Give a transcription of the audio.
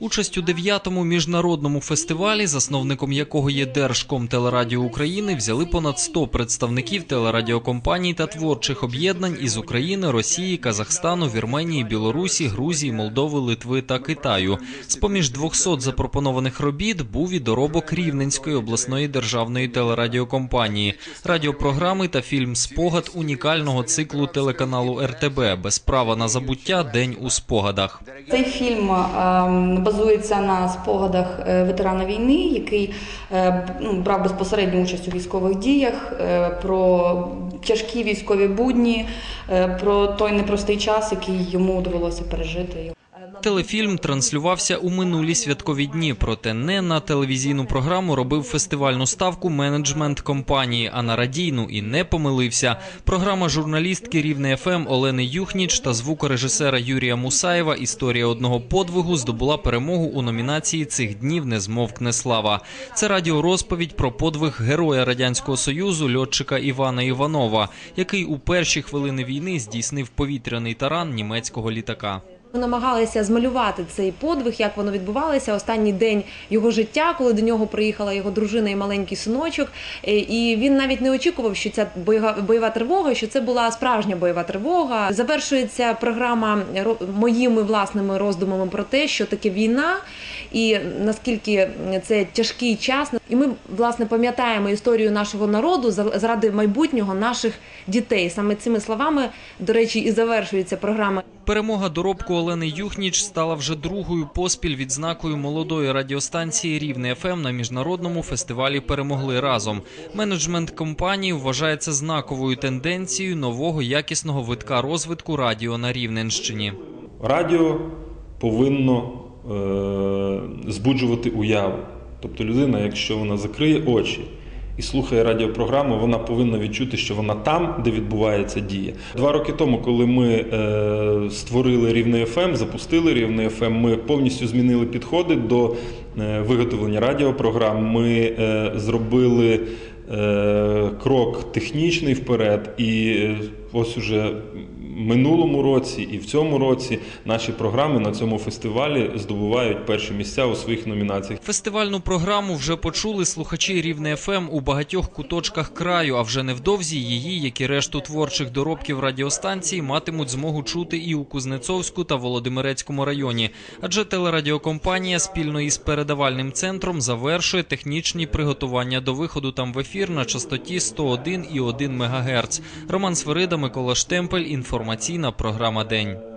Участь у дев'ятому міжнародному фестивалі, засновником якого є Держком телерадіо України, взяли понад 100 представників телерадіокомпаній та творчих об'єднань із України, Росії, Казахстану, Вірменії, Білорусі, Грузії, Молдови, Литви та Китаю. З поміж 200 запропонованих робіт був і доробок Рівненської обласної державної телерадіокомпанії, радіопрограми та фільм Спогад унікального циклу телеканалу РТБ без права на забуття День у спогадах. Цей фільм ем, базується на спогадах е, ветерана війни, який е, ну, брав безпосередню участь у військових діях, е, про тяжкі військові будні, про той непростий час, який йому довелося пережити. Телефільм транслювався у минулі святкові дні, проте не на телевізійну програму робив фестивальну ставку менеджмент компанії, а на радійну і не помилився. Програма журналістки Рівне ФМ Олени Юхніч та звукорежисера Юрія Мусаєва Історія одного подвигу здобула перемогу у номінації цих днів не змовкне слава. Це радіорозповідь про подвиг героя радянського союзу льотчика Івана Іванова, який у перші хвилини війни здійснив повітряний таран німецького літака. Ми намагалися змалювати цей подвиг, як воно відбувалося. Останній день його життя, коли до нього приїхала його дружина і маленький синочок. Е, І він навіть не очікував, що ця бойова, бойова тривога, що це була справжня бойова тривога. Завершується програма моїми власними роздумами про те, що таке війна, і наскільки це тяжкий час. І ми власне пам'ятаємо історію нашого народу заради майбутнього наших дітей. Саме цими словами, до речі, і завершується програма. Перемога доробку Олени Юхніч стала вже другою поспіль відзнакою молодої радіостанції Рівне ФМ на міжнародному фестивалі перемогли разом. Менеджмент компанії вважає це знаковою тенденцією нового якісного витка розвитку радіо на Рівненщині. Радіо повинно е, збуджувати уяву. Тобто людина, якщо вона закриє очі і слухає радіопрограму, вона повинна відчути, що вона там, де відбувається дія. Два роки тому, коли ми е, створили рівне ФМ, запустили рівне ФМ, ми повністю змінили підходи до е, виготовлення радіопрограм. Ми е, зробили крок технічний вперед, і ось уже минулому році і в цьому році наші програми на цьому фестивалі здобувають перші місця у своїх номінаціях. Фестивальну програму вже почули слухачі Рівне ФМ у багатьох куточках краю, а вже невдовзі її, як і решту творчих доробків радіостанції, матимуть змогу чути і у Кузнецовську та Володимирецькому районі. Адже телерадіокомпанія спільно із передавальним центром завершує технічні приготування до виходу там в ефір на частоті 101,1 МГц. Роман Свирида, Микола Штемпель. Інформаційна програма День.